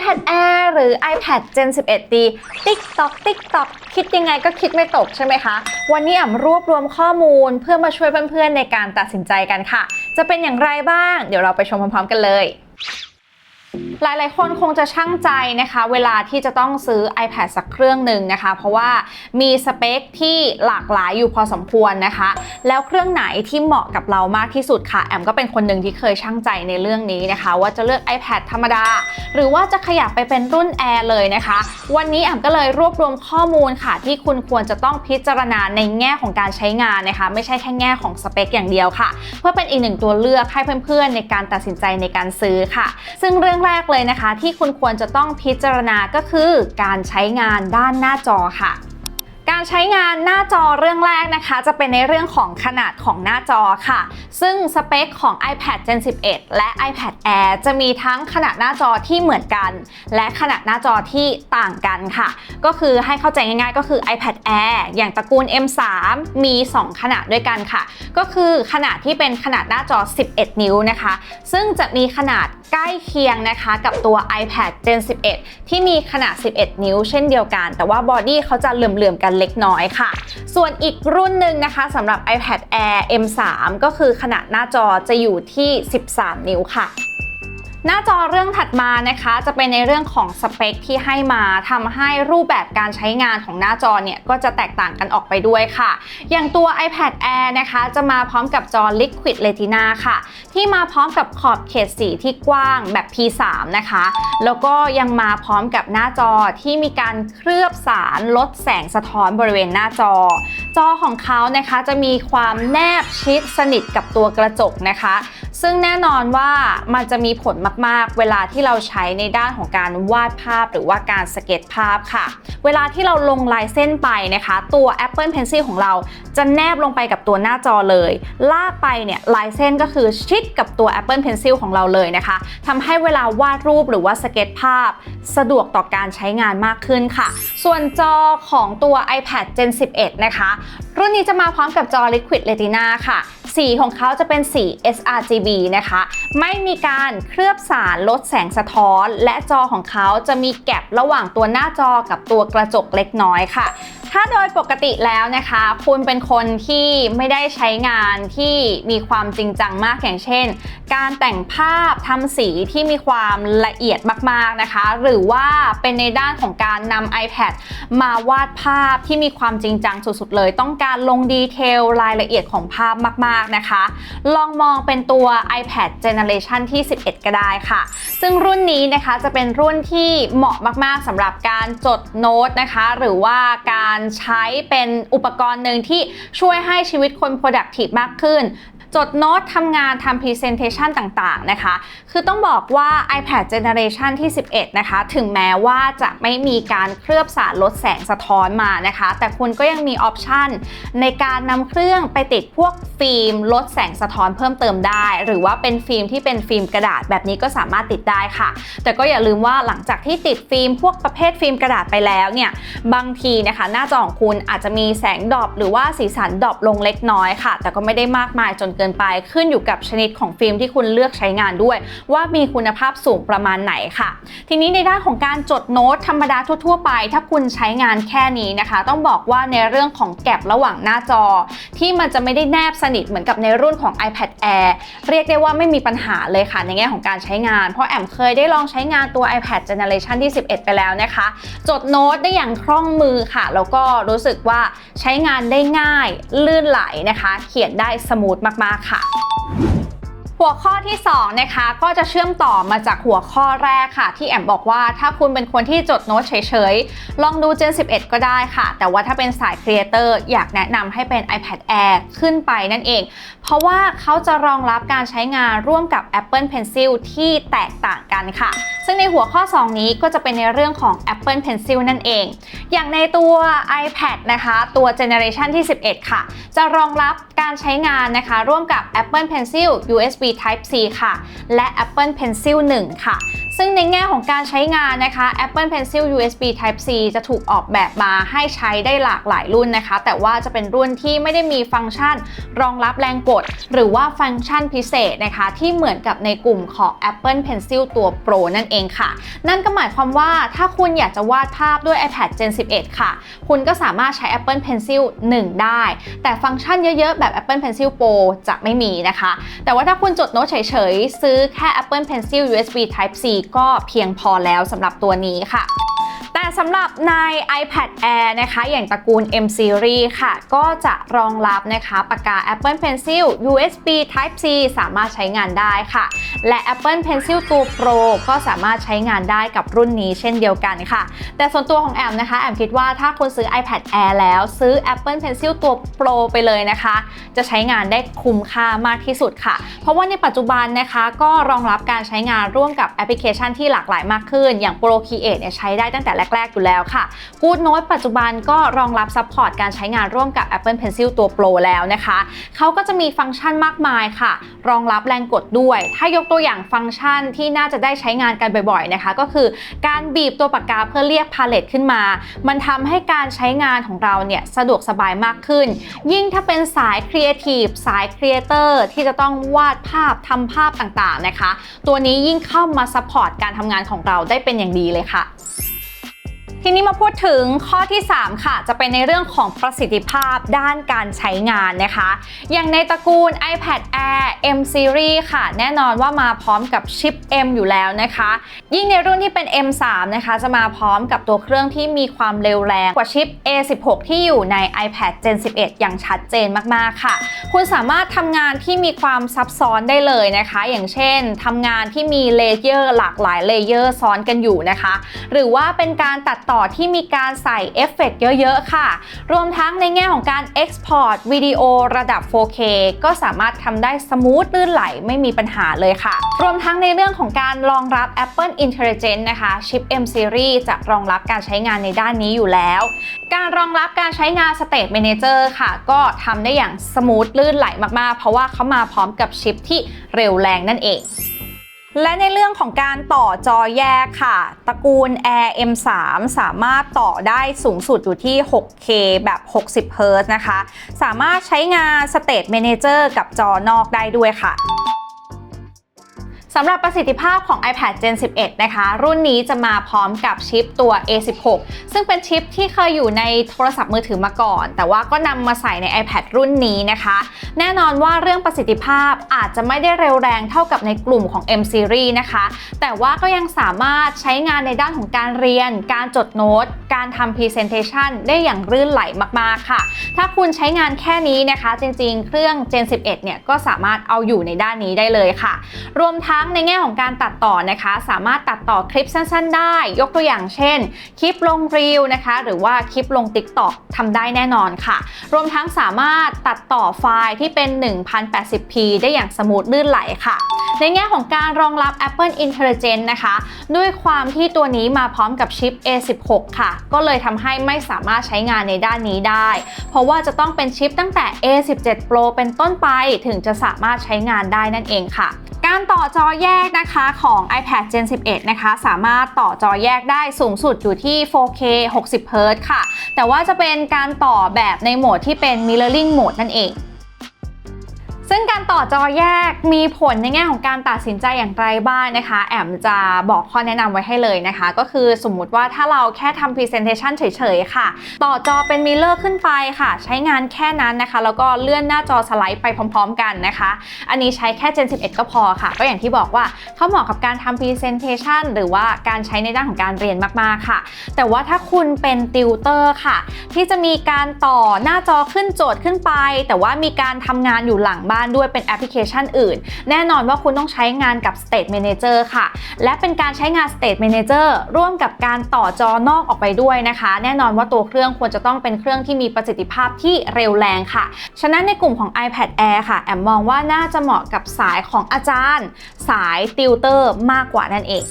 iPad Air หรือ iPad Gen 11ดี TikTok TikTok คิดยังไงก็คิดไม่ตกใช่ไหมคะ วันนี้อ่ำรวบรวมข้อมูลเพื่อมาช่วยเพื่อนๆในการตัดสินใจกันค่ะ จะเป็นอย่างไรบ้าง เดี๋ยวเราไปชมพร้อมๆกันเลย หลายๆ คนคงจะช่างใจนะคะ เวลาที่จะต้องซื้อ iPad สักเครื่องหนึ่งนะคะ เพราะว่ามีสเปคที่หลากหลายอยู่พอสมควรนะคะ แล้วเครื่องไหนที่เหมาะกับเรามากที่สุดค่ะ แอมก็เป็นคนหนึ่งที่เคยช่างใจในเรื่องนี้นะคะ ว่าจะเลือก iPad ธรรมดา หรือว่าจะขยับไปเป็นรุ่น Air เลยนะคะ วันนี้แอมก็เลยรวบรวมข้อมูลค่ะ ที่คุณควรจะต้องพิจารณาในแง่ของการใช้งานนะคะ ไม่ใช่แค่แง่ของสเปคอย่างเดียวค่ะ เพื่อเป็นอีกหนึ่งตัวเลือกให้เพื่อนๆ ในการตัดสินใจในการซื้อค่ะ ซึ่งเรื่องแรกเลยนะคะ ที่คุณควรจะต้องพิจารณาก็คือการใช้งานด้านหน้าจอค่ะการใช้งานหน้าจอเรื่องแรกนะคะ จะเป็นในเรื่องของขนาดของหน้าจอค่ะ ซึ่งสเปคของ iPad Gen 11 และ iPad Air จะมีทั้งขนาดหน้าจอที่เหมือนกัน และขนาดหน้าจอที่ต่างกันค่ะ ก็คือให้เข้าใจง่ายๆ ก็คือ iPad Air อย่างตระกูล M3 มี 2 ขนาดด้วยกันค่ะ ก็คือขนาดที่เป็นขนาดหน้าจอ 11 นิ้วนะคะ ซึ่งจะมีขนาด ใกล้เคียงนะคะกับตัว iPad Gen 11 ที่มีขนาด 11 นิ้วเช่นเดียวกัน แต่ว่าบอดี้เขาจะเหลื่อมๆกันเล็กน้อยค่ะ ส่วนอีกรุ่นหนึ่งนะคะสำหรับ iPad Air M3 ก็คือขนาดหน้าจอจะอยู่ที่ 13 นิ้วค่ะ หน้าจอเรื่องถัดมานะคะจะเป็นในเรื่องของสเปคที่ให้มาทำให้รูปแบบการใช้งานของหน้าจอเนี่ยก็จะแตกต่างกันออกไปด้วยค่ะ อย่างตัว iPad Air นะคะจะมาพร้อมกับจอ Liquid Retina ค่ะ ที่มาพร้อมกับขอบเขตสีที่กว้างแบบ P3 นะคะ แล้วก็ยังมาพร้อมกับหน้าจอที่มีการเคลือบสารลดแสงสะท้อนบริเวณหน้าจอ จอของเขานะคะจะมีความแนบชิดสนิทกับตัวกระจกนะคะ ซึ่งแน่นอนว่ามันจะมีผลมากๆ เวลาที่เราใช้ในด้านของการวาดภาพหรือว่าการสเก็ตภาพค่ะ เวลาที่เราลงลายเส้นไปนะคะ ตัว Apple Pencil ของเราจะแนบลงไปกับตัวหน้าจอเลย ลากไปเนี่ยลายเส้นก็คือชิดกับตัว Apple Pencil ของเราเลยนะคะทำให้เวลาวาดรูปหรือว่าสเก็ตภาพ สะดวกต่อการใช้งานมากขึ้นค่ะ ส่วนจอของตัว iPad Gen 11 นะคะ รุ่นนี้จะมาพร้อมกับจอ Liquid Retina ค่ะ สีของเขาจะเป็นสี sRGB นะคะ ไม่มีการเคลือบสารลดแสงสะท้อน และจอของเขาจะมีแกลบระหว่างตัวหน้าจอกับตัวกระจกเล็กน้อยค่ะ ถ้าโดยปกติแล้วนะคะ คุณเป็นคนที่ไม่ได้ใช้งานที่มีความจริงจังมากอย่างเช่น การแต่งภาพทำสีที่มีความละเอียดมากๆนะคะ หรือว่าเป็นในด้านของการนำ iPad มาวาดภาพที่มีความจริงจังสุดๆเลย ต้องการลงดีเทลรายละเอียดของภาพมากๆนะคะ ลองมองเป็นตัว iPad Generation ที่ 11 ก็ได้ค่ะ ซึ่งรุ่นนี้นะคะจะเป็นรุ่นที่เหมาะมากๆสำหรับการจดโน้ตนะคะ หรือว่าการใช้เป็นอุปกรณ์หนึ่งที่ช่วยให้ชีวิตคน productive มากขึ้น จดโน้ตทำงานทำ Presentation ต่างๆนะคะ คือต้องบอกว่า iPad Generation ที่ 11 นะคะ ถึงแม้ว่าจะไม่มีการเคลือบสารลดแสงสะท้อนมานะคะ แต่คุณก็ยังมีออปชันในการนำเครื่องไปติดพวกฟิล์มลดแสงสะท้อนเพิ่มเติมได้ หรือว่าเป็นฟิล์มที่เป็นฟิล์มกระดาษแบบนี้ก็สามารถติดได้ค่ะ แต่ก็อย่าลืมว่าหลังจากที่ติดฟิล์มพวกประเภทฟิล์มกระดาษไปแล้วเนี่ยบางทีนะคะหน้าจอของคุณอาจจะมีแสงดรอปหรือว่าสีสันดรอปลงเล็กน้อยค่ะ แต่ก็ไม่ได้มากมายจนเกินไป ขึ้นอยู่กับชนิดของฟิล์มที่คุณเลือกใช้งานด้วย ว่ามีคุณภาพสูงประมาณไหนค่ะ ทีนี้ในด้านของการจดโน้ตธรรมดาทั่ว ๆ ไป ถ้าคุณใช้งานแค่นี้นะคะ ต้องบอกว่าในเรื่องของแกลบระหว่างหน้าจอ ที่มันจะไม่ได้แนบสนิทเหมือนกับในรุ่นของ iPad Air เรียกได้ว่าไม่มีปัญหาเลยค่ะในแง่ของการใช้งาน เพราะแอมเคยได้ลองใช้งานตัว iPad Generation ที่ 11 ไปแล้วนะคะ จดโน้ตได้อย่างคล่องมือค่ะ แล้วก็รู้สึกว่าใช้งานได้ง่ายลื่นไหลนะคะ เขียนได้สมูทมากๆค่ะ หัวข้อที่ 2 นะคะ ก็จะเชื่อมต่อมาจากหัวข้อแรกค่ะ ที่แอมบอกว่าถ้าคุณเป็นคนที่จดโน้ตเฉยๆ ลองดู Gen 11 ก็ได้ค่ะ แต่ว่าถ้าเป็นสายครีเอเตอร์อยากแนะนำให้เป็น iPad Air ขึ้นไปนั่นเอง เพราะว่าเขาจะรองรับการใช้งานร่วมกับ Apple Pencil ที่แตกต่างกันค่ะ ซึ่งในหัวข้อ 2 นี้ก็จะเป็นในเรื่องของ Apple Pencil นั่นเอง อย่างในตัว iPad นะคะ ตัว Generation ที่ 11 ค่ะ จะรองรับการใช้งานนะคะ ร่วมกับ Apple Pencil USB Type C ค่ะ และ Apple Pencil 1 ค่ะ ซึ่งในแง่ของการใช้งานนะคะ Apple Pencil USB Type C จะถูกออกแบบมาให้ใช้ได้หลากหลายรุ่นนะคะ แต่ว่าจะเป็นรุ่นที่ไม่ได้มีฟังก์ชันรองรับแรงกด หรือว่าฟังก์ชันพิเศษนะคะ ที่เหมือนกับในกลุ่มของ Apple Pencil ตัว Pro นั่นเองค่ะ นั่นก็หมายความว่าถ้าคุณอยากจะวาดภาพด้วย iPad Gen 11 ค่ะ คุณก็สามารถใช้ Apple Pencil 1 ได้ แต่ฟังก์ชันเยอะๆ แบบ Apple Pencil Pro จะไม่มีนะคะ แต่ว่าถ้าคุณจดโน้ตเฉยๆ ซื้อแค่ Apple Pencil USB Type C ก็เพียงพอแล้วสำหรับตัวนี้ค่ะ แต่สำหรับใน iPad Air นะคะ อย่างตระกูล M Series ค่ะ ก็จะรองรับนะคะปากกา Apple Pencil USB Type C สามารถใช้งานได้ค่ะ และ Apple Pencil ตัว Pro ก็สามารถใช้งานได้กับรุ่นนี้เช่นเดียวกันค่ะ แต่ส่วนตัวของแอมนะคะ แอมคิดว่าถ้าคุณซื้อ iPad Air แล้วซื้อ Apple Pencil ตัว Pro ไปเลยนะคะ จะใช้งานได้คุ้มค่ามากที่สุดค่ะ เพราะว่าในปัจจุบันนะคะก็รองรับการใช้งานร่วมกับแอปพลิเคชันที่หลากหลายมากขึ้น อย่าง Procreate เนี่ยใช้ได้ตั้งแต่แรกๆอยู่แล้วค่ะ Good Note ปัจจุบันก็รองรับซัพพอร์ตการใช้งานร่วมกับ Apple Pencil ตัว Pro แล้วนะคะเขาก็จะมีฟังก์ชันมากมายค่ะ รองรับแรงกดด้วย ถ้ายกตัวอย่างฟังก์ชันที่น่าจะได้ใช้งานกันบ่อยๆนะคะ ก็คือการบีบตัวปากกาเพื่อเรียกพาเลตขึ้นมา มันทำให้การใช้งานของเราเนี่ยสะดวกสบายมากขึ้น ยิ่งถ้าเป็นสายครีเอทีฟสายครีเอเตอร์ที่จะต้องวาดภาพทำภาพต่างๆนะคะ ตัวนี้ยิ่งเข้ามาซัพพอร์ตการทำงานของเราได้เป็นอย่างดีเลยค่ะ ทีนี้มาพูดถึงข้อที่ 3 ค่ะ จะเป็นในเรื่องของประสิทธิภาพด้านการใช้งานนะคะ อย่างในตระกูล iPad Air M Series ค่ะ แน่นอนว่ามาพร้อมกับชิป M อยู่แล้วนะคะ ยิ่งในรุ่นที่เป็น M3 นะคะจะมาพร้อมกับตัวเครื่องที่มีความเร็วแรงกว่าชิป A16 ที่อยู่ใน iPad Gen 11 อย่างชัดเจนมากๆค่ะ คุณสามารถทำงานที่มีความซับซ้อนได้เลยนะคะ อย่างเช่นทำงานที่มีเลเยอร์หลากหลายเลเยอร์ซ้อนกันอยู่นะคะ หรือว่าเป็นการตัดต่อที่มีการใส่เอฟเฟกต์เยอะๆ ค่ะ รวมทั้งในแง่ของการ Export วิดีโอระดับ 4K ก็สามารถทำได้สมูทลื่นไหลไม่มีปัญหาเลยค่ะ รวมทั้งในเรื่องของการรองรับ Apple Intelligence นะคะชิป M Series จะรองรับการใช้งานในด้านนี้อยู่แล้ว การรองรับการใช้งาน State Manager ค่ะ ก็ทำได้อย่างสมูทลื่นไหลมากๆ เพราะว่าเขามาพร้อมกับชิปที่เร็วแรงนั่นเอง และในเรื่องของการต่อจอแยกค่ะ ตระกูล Air M3 สามารถต่อได้สูงสุดอยู่ที่ 6K แบบ 60 Hz นะคะ สามารถใช้งาน State Manager กับจอนอกได้ด้วยค่ะำหรับประสิทธิภาพของ iPad Gen 11 นะคะ รุ่นนี้จะมาพร้อมกับชิปตัว A16 ซึ่งเป็นชิปที่เคยอยู่ในโทรศัพท์มือถือมาก่อน แต่ว่าก็นำมาใส่ใน iPad รุ่นนี้นะคะ แน่นอนว่าเรื่องประสิทธิภาพอาจจะไม่ได้เร็วแรงเท่ากับในกลุ่มของ M Series นะคะ แต่ว่าก็ยังสามารถใช้งานในด้านของการเรียน การจดโน้ต การทำ Presentation ได้อย่างรื่นไหลมากๆค่ะ ถ้าคุณใช้งานแค่นี้นะคะ จริงๆ เครื่อง Gen 11 เนี่ยก็สามารถเอาอยู่ในด้านนี้ได้เลยค่ะ รวมทั้งในแง่ของการตัดต่อนะคะ สามารถตัดต่อคลิปสั้น ๆ ได้ ยกตัวอย่างเช่น คลิปลงรีลนะคะ หรือว่าคลิปลง TikTok ทำได้แน่นอนค่ะ รวมทั้งสามารถตัดต่อไฟล์ที่เป็น 1080p ได้อย่างสมูทลื่นไหลค่ะ ในแง่ของการรองรับ Apple Intelligence นะคะ ด้วยความที่ตัวนี้มาพร้อมกับชิป A16 ค่ะ ก็เลยทำให้ไม่สามารถใช้งานในด้านนี้ได้ เพราะว่าจะต้องเป็นชิปตั้งแต่ A17 Pro เป็นต้นไปถึงจะสามารถใช้งานได้นั่นเองค่ะ การต่อจอแยกนะคะของ iPad Gen 11 นะคะ สามารถต่อจอแยกได้สูงสุดอยู่ที่ 4K 60 Hz ค่ะ แต่ว่าจะเป็นการต่อแบบในโหมดที่เป็น Mirroring Mode นั่นเอง ซึ่งการต่อจอแยกมีผลในแง่ของการตัดสินใจอย่างไรบ้างนะคะ แอมจะบอกข้อแนะนำไว้ให้เลยนะคะ ก็คือสมมุติว่าถ้าเราแค่ทำ Presentation เฉยๆค่ะ ต่อจอเป็นมิเลอร์ขึ้นไปค่ะ ใช้งานแค่นั้นนะคะ แล้วก็เลื่อนหน้าจอสไลด์ไปพร้อม ๆ กันนะคะ อันนี้ใช้แค่ Gen 11 ก็พอค่ะ ก็อย่างที่บอกว่าเขาเหมาะกับการทำ Presentation หรือว่าการใช้ในด้านของการเรียนมากๆค่ะ แต่ว่าถ้าคุณเป็นติวเตอร์ค่ะ ที่จะมีการต่อหน้าจอขึ้นโจทย์ขึ้นไป แต่ว่ามีการทำงานอยู่หลังบ้านด้วยเป็นแอปพลิเคชันอื่น แน่นอนว่าคุณต้องใช้งานกับ State Manager ค่ะ และเป็นการใช้งาน State Manager ร่วมกับการต่อจอนอกออกไปด้วยนะคะ แน่นอนว่าตัวเครื่องควรจะต้องเป็นเครื่องที่มีประสิทธิภาพที่เร็วแรงค่ะ ฉะนั้นในกลุ่มของ iPad Air ค่ะ แอมมองว่าน่าจะเหมาะกับสายของอาจารย์ สายติวเตอร์มากกว่านั่นเอง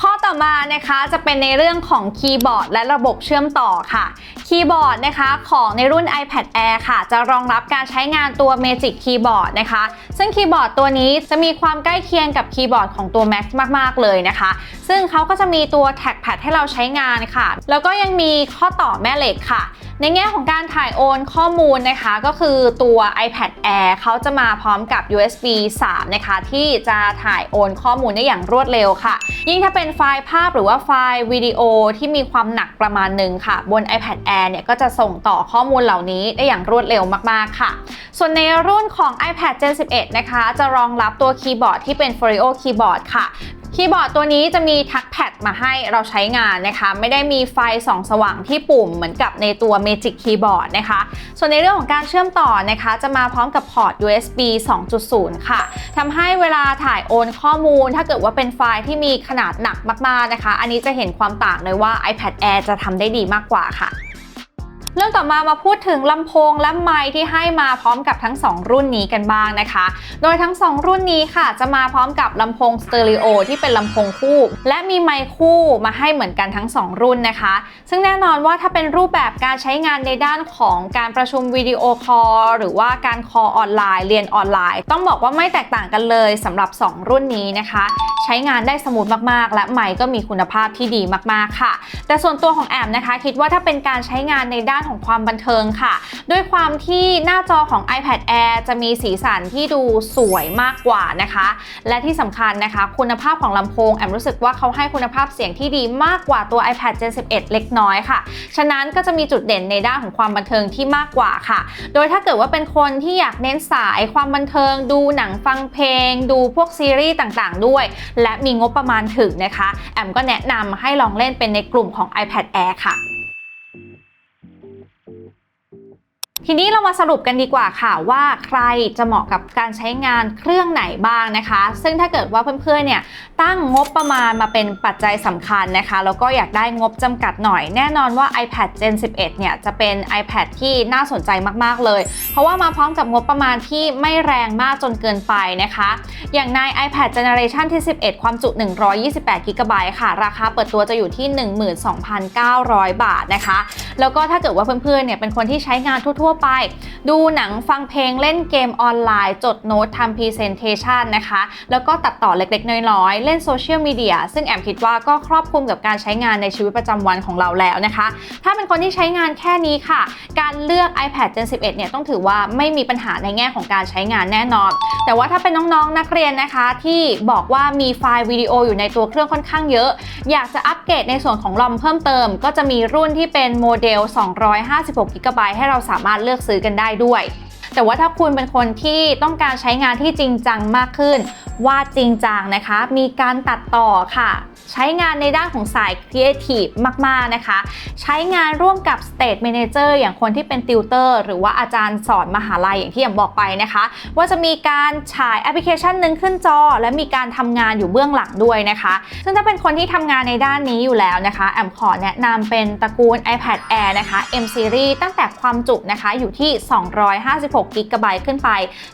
ข้อต่อมานะคะจะเป็นในเรื่องของคีย์บอร์ดและระบบเชื่อมต่อค่ะ คีย์บอร์ดนะคะของในรุ่น iPad Air ค่ะ จะรองรับการใช้งานตัว Magic Keyboard นะคะ ซึ่งคีย์บอร์ดตัวนี้จะมีความใกล้เคียงกับคีย์บอร์ดของตัว Mac มาก ๆ เลยนะคะ ซึ่งเขาก็จะมีตัว Trackpad ให้เราใช้งานค่ะ แล้วก็ยังมีข้อต่อแม่เหล็กค่ะ ในแง่ของการถ่ายโอนข้อมูลนะคะก็คือตัว iPad Air เขาจะมาพร้อมกับ USB 3 นะคะ ที่จะถ่ายโอนข้อมูลได้อย่างรวดเร็วค่ะ ยิ่งถ้าเป็นไฟล์ภาพหรือว่าไฟล์วิดีโอที่มีความหนักประมาณหนึ่งค่ะ บน iPad Air เนี่ยก็จะส่งต่อข้อมูลเหล่านี้ได้อย่างรวดเร็วมากๆค่ะ ส่วนในรุ่นของ iPad Gen 11 นะคะ จะรองรับตัวคีย์บอร์ดที่เป็น Folio Keyboard ค่ะ คีย์บอร์ดตัวนี้จะมีทักแพดมาให้เราใช้งานนะคะ ไม่ได้มีไฟส่องสว่างที่ปุ่มเหมือนกับในตัว Magic Keyboard นะคะ ส่วนในเรื่องของการเชื่อมต่อนะคะ จะมาพร้อมกับพอร์ต USB 2.0 ค่ะทำให้เวลาถ่ายโอนข้อมูล ถ้าเกิดว่าเป็นไฟล์ที่มีขนาดหนักมากๆนะคะ อันนี้จะเห็นความต่างเลยว่า iPad Air จะทำได้ดีมากกว่าค่ะ เรื่องต่อมามาพูดถึงลำโพงและไมค์ที่ให้มาพร้อมกับทั้ง 2 รุ่นนี้กันบ้างนะคะ โดยทั้ง 2 รุ่นนี้ค่ะ จะมาพร้อมกับลำโพงสเตอริโอที่เป็นลำโพงคู่ และมีไมค์คู่มาให้เหมือนกันทั้ง 2 รุ่นนะคะ ซึ่งแน่นอนว่าถ้าเป็นรูปแบบการใช้งานในด้านของการประชุมวิดีโอคอลหรือว่าการคอลออนไลน์ เรียนออนไลน์ ต้องบอกว่าไม่แตกต่างกันเลยสำหรับ 2 รุ่นนี้นะคะ ใช้งานได้สมูทมากๆ และไมค์ก็มีคุณภาพที่ดีมากๆค่ะ แต่ส่วนตัวของแอมนะคะ คิดว่าถ้าเป็นการใช้งานในด้านของความบันเทิงค่ะ ด้วยความที่หน้าจอของ iPad Air จะมีสีสันที่ดูสวยมากกว่านะคะ และที่สำคัญนะคะ คุณภาพของลำโพงแอมรู้สึกว่าเขาให้คุณภาพเสียงที่ดีมากกว่าตัว iPad Gen 11 เล็กน้อยค่ะ ฉะนั้นก็จะมีจุดเด่นในด้านของความบันเทิงที่มากกว่าค่ะ โดยถ้าเกิดว่าเป็นคนที่อยากเน้นสายความบันเทิง ดูหนังฟังเพลง ดูพวกซีรีส์ต่างๆ ด้วย และมีงบประมาณถึงนะคะ แอมก็แนะนำให้ลองเล่นเป็นในกลุ่มของ iPad Air ค่ะ ทีนี้เรามาสรุปกันดีกว่าค่ะว่าใครจะเหมาะกับการใช้งานเครื่องไหนบ้างนะคะ ซึ่งถ้าเกิดว่าเพื่อนๆเนี่ยตั้งงบประมาณมาเป็นปัจจัยสำคัญนะคะแล้วก็อยากได้งบจำกัดหน่อย แน่นอนว่า iPad Gen 11 เนี่ยจะเป็น iPad ที่น่าสนใจมากๆเลย เพราะว่ามาพร้อมกับงบประมาณที่ไม่แรงมากจนเกินไปนะคะ อย่างใน iPad Generation ที่ 11 ความจุ 128 g b ค่ะ ราคาเปิดตัวจะอยู่ที่ 12,900 บาทนะคะ แล้วก็ถ้าเกิดว่าเพื่อนๆเนี่ยเป็นคนที่ใช้งานทั่วไป ดูหนังฟังเพลงเล่นเกมออนไลน์ จดโน้ตทำพรีเซนเทชันนะคะ แล้วก็ตัดต่อเล็กๆ น้อยๆ เล่นโซเชียลมีเดียซึ่งแอมคิดว่าก็ครอบคลุมกับการใช้งานในชีวิตประจำวันของเราแล้วนะคะ ถ้าเป็นคนที่ใช้งานแค่นี้ค่ะ การเลือก iPad Gen 11 เนี่ยต้องถือว่าไม่มีปัญหาในแง่ของการใช้งานแน่นอน แต่ว่าถ้าเป็นน้องๆนักเรียนนะคะ ที่บอกว่ามีไฟล์วิดีโออยู่ในตัวเครื่องค่อนข้างเยอะ อยากจะอัปเกรดในส่วนของลอมเพิ่มเติม ก็จะมีรุ่นที่เป็นโมเดล 256 g b ให้เราสามารถเลือกซื้อกันได้ด้วย แต่ว่าถ้าคุณเป็นคนที่ต้องการใช้งานที่จริงจังมากขึ้น วาดจริงจังนะคะ มีการตัดต่อค่ะ ใช้งานในด้านของสายครีเอทีฟมาก ๆ นะคะ ใช้งานร่วมกับ State Manager อย่างคนที่เป็นติวเตอร์ หรือว่าอาจารย์สอนมหาลัยอย่างที่อย่างบอกไปนะคะ ว่าจะมีการฉายแอปพลิเคชันหนึ่งขึ้นจอ และมีการทำงานอยู่เบื้องหลังด้วยนะคะ ซึ่งถ้าเป็นคนที่ทำงานในด้านนี้อยู่แล้วนะคะ แอมขอแนะนำเป็นตระกูล iPad Air นะคะ M Series ตั้งแต่ความจุนะคะอยู่ที่ 256 g b ขึ้นไป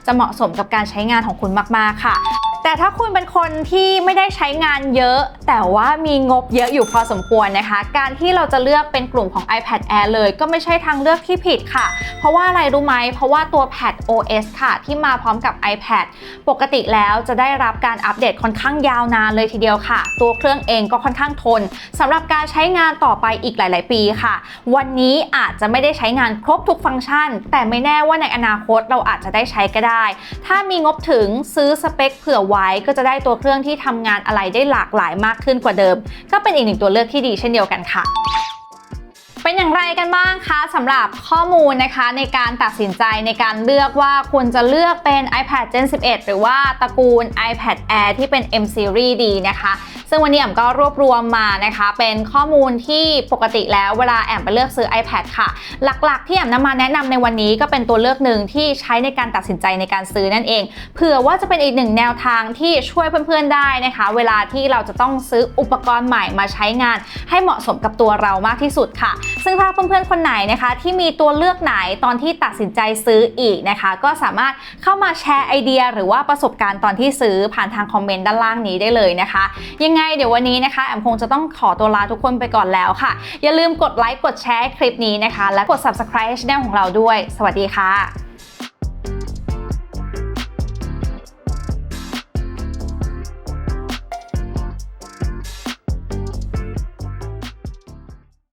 จะเหมาะสมกับการใช้งานของคุณมาก ๆ ค่ะ แต่ถ้าคุณเป็นคนที่ไม่ได้ใช้งานเยอะ แต่ว่ามีงบเยอะอยู่พอสมควรนะคะ การที่เราจะเลือกเป็นกลุ่มของ iPad Air เลย ก็ไม่ใช่ทางเลือกที่ผิดค่ะ เพราะว่าอะไรรู้ไหม เพราะว่าตัว Pad OS ค่ะ ที่มาพร้อมกับ iPad ปกติแล้วจะได้รับการอัปเดตค่อนข้างยาวนานเลยทีเดียวค่ะ ตัวเครื่องเองก็ค่อนข้างทนสำหรับการใช้งานต่อไปอีกหลาย ๆ ปีค่ะ วันนี้อาจจะไม่ได้ใช้งานครบทุกฟังก์ชัน แต่ไม่แน่ว่าในอนาคตเราอาจจะได้ใช้ก็ได้ ถ้ามีงบถึงซื้อสเปคเผื่อไว้ก็จะได้ตัวเครื่องที่ทำงานอะไรได้หลากหลายมากขึ้นกว่าเดิม ก็เป็นอีกหนึ่งตัวเลือกที่ดีเช่นเดียวกันค่ะเป็นอย่างไรกันบ้างคะสำหรับข้อมูลนะคะในการตัดสินใจในการเลือกว่าควรจะเลือกเป็น iPad Gen 11 หรือว่าตระกูล iPad Air ที่เป็น M Series ดีนะคะ ซึ่งวันนี้แอมก็รวบรวมมานะคะ เป็นข้อมูลที่ปกติแล้วเวลาแอมไปเลือกซื้อ iPad ค่ะ หลักๆ ที่แอมนำมาแนะนำในวันนี้ก็เป็นตัวเลือกหนึ่งที่ใช้ในการตัดสินใจในการซื้อนั่นเอง เผื่อว่าจะเป็นอีกหนึ่งแนวทางที่ช่วยเพื่อนๆได้นะคะ เวลาที่เราจะต้องซื้ออุปกรณ์ใหม่มาใช้งาน ให้เหมาะสมกับตัวเรามากที่สุดค่ะ ซึ่งถ้าเพื่อนๆคนไหนนะคะ ที่มีตัวเลือกไหนตอนที่ตัดสินใจซื้ออีกนะคะ ก็สามารถเข้ามาแชร์ไอเดีย หรือว่าประสบการณ์ตอนที่ซื้อผ่านทางคอมเมนต์ด้านล่างนี้ได้เลยนะคะยังไงไงเดี๋ยววันนี้นะคะแอมคงจะต้องขอตัวลาทุกคนไปก่อนแล้วค่ะ อย่าลืมกดไลค์กดแชร์คลิปนี้นะคะ และกด subscribe ช่องของเราด้วย สวัสดีค่ะ